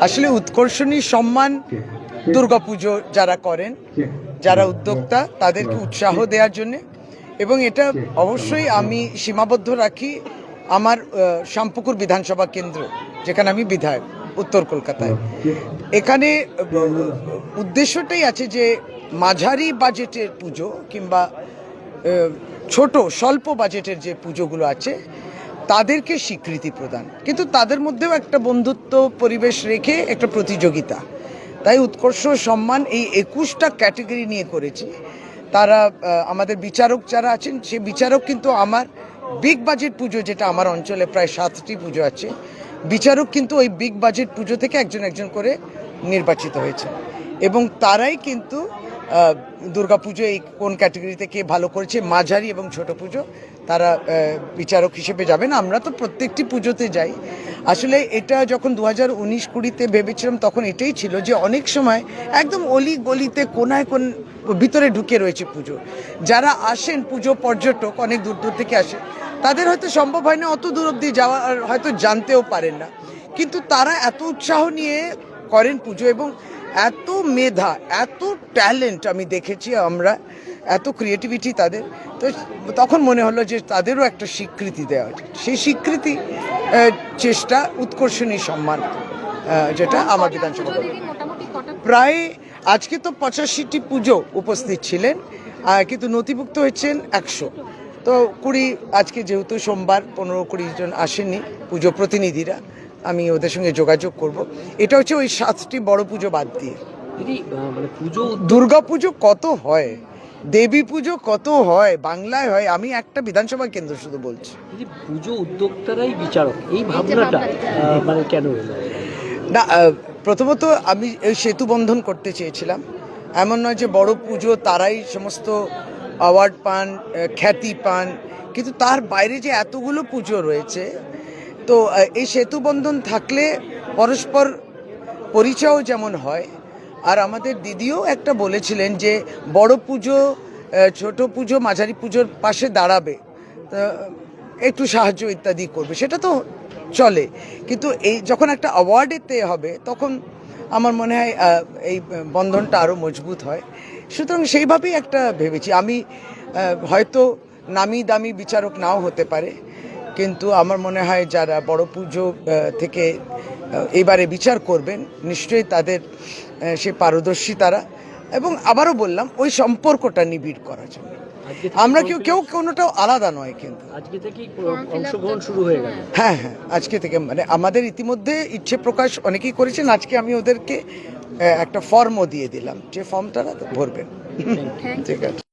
আসলে উৎকর্ষণী সম্মান দুর্গাপুজো যারা করেন যারা উদ্যোক্তা তাদেরকে উৎসাহ দেওয়ার জন্য। এবং এটা অবশ্যই আমি সীমাবদ্ধ রাখি আমার আহ, শামপুকুর বিধানসভা কেন্দ্র যেখানে আমি বিধায়ক উত্তর কলকাতায়। এখানে উদ্দেশ্যটাই আছে যে মাঝারি বাজেটের পুজো কিংবা ছোট স্বল্প বাজেটের যে পুজোগুলো আছে তাদেরকে স্বীকৃতি প্রদান। কিন্তু তাদের মধ্যেও একটা বন্ধুত্ব, পরিবেশ রেখে একটা প্রতিযোগিতা। তাই উৎকর্ষ, সম্মান এই একুশটা ক্যাটাগরি নিয়ে করেছি। তারা আমাদের বিচারক যারা আছেন, সে বিচারক কিন্তু আমার বিগ বাজেট পুজো, যেটা আমার অঞ্চলে প্রায় সাতটি পুজো আছে, বিচারক কিন্তু ওই বিগ বাজেট পুজো থেকে একজন একজন করে নির্বাচিত হয়েছে এবং তারাই কিন্তু দুর্গাপুজো এই কোন ক্যাটাগরিতে কে ভালো করেছে? মাঝারি এবং ছোট পুজো। তারা বিচারক হিসেবে যাবেন। আমরা তো প্রত্যেকটি পুজোতে যাই। আসলে এটা যখন দু হাজার উনিশ কুড়িতে ভেবেছিলাম, তখন এটাই ছিল যে অনেক সময় একদম অলি গলিতে কোনায় কোন ভিতরে ঢুকে রয়েছে পুজো। যারা আসেন পুজো পর্যটক, অনেক দূর দূর থেকে আসে, তাদের হয়তো সম্ভব হয় না অত দূর অব্দি যাওয়া হয়তো জানতেও পারেন না। কিন্তু তারা এত উৎসাহ নিয়ে করেন পুজো এবং এত মেধা, এত ট্যালেন্ট আমি দেখেছি আমরা, এত ক্রিয়েটিভিটি তাদের। তো তখন মনে হলো যে তাদেরও একটা স্বীকৃতি দেওয়া উচিত। সেই স্বীকৃতি চেষ্টা, উৎকর্ষণী সম্মান যেটা আমার বিধানসভা প্রায় আজকে তো পঁচাশিটি পুজো উপস্থিত ছিলেন কিন্তু নথিভুক্ত হয়েছেন একশো। তো কুড়ি, আজকে যেহেতু সোমবার, পনেরো কুড়ি জন আসেননি পুজো প্রতিনিধিরা আমি ওদের সঙ্গে যোগাযোগ করব। এটা হচ্ছে ওই সাতটি বড় পুজো বাদ দিয়ে। মানে পুজো দুর্গা পুজো কত হয়? দেবী পুজো কত হয়? বাংলায় হয়? আমি একটা বিধানসভা কেন্দ্র শুধু বলছি। পুজো উদ্যোক্তারাই বিচারক এই ভাবনাটা মানে কেন না প্রথমত আমি এই সেতু বন্ধন করতে চেয়েছিলাম। এমন নয় যে বড় পুজো তারাই সমস্ত অ্যাওয়ার্ড পান খ্যাতি পান। কিন্তু তার বাইরে যে এতগুলো পুজো রয়েছে তো এই সেতু বন্ধন থাকলে পরস্পর পরিচয়ও যেমন হয়। আর আমাদের দিদিও একটা বলেছিলেন যে, বড় পুজো ছোট পুজো, মাঝারি পুজোর পাশে দাঁড়াবে। একটু সাহায্য ইত্যাদি করবে। সেটা তো চলে। কিন্তু এই যখন একটা অ্যাওয়ার্ডেতে হবে, তখন আমার মনে হয় এই বন্ধনটা আরও মজবুত হয়। সুতরাং সেইভাবেই একটা ভেবেছি। আমি হয়তো নামি দামি বিচারক নাও হতে পারে। কিন্তু আমার মনে হয় যারা বড় পুজো আহ, থেকে এবারে বিচার করবেন নিশ্চয়ই তাদের সে পারদর্শী তারা। এবং আবারও বললাম ওই সম্পর্কটা নিবিড় করার জন্য। আমরা কেউ কেউ কোনোটাও আলাদা নয় কিন্তু। আজকে থেকেই অংশগ্রহণ শুরু হয়ে গেল। হ্যাঁ হ্যাঁ আজকে থেকে। মানে আমাদের ইতিমধ্যে ইচ্ছে প্রকাশ অনেকেই করেছেন। আজকে আমি ওদেরকে একটা ফর্মও দিয়ে দিলাম। যে ফর্মটা না ভরবেন। ঠিক আছে।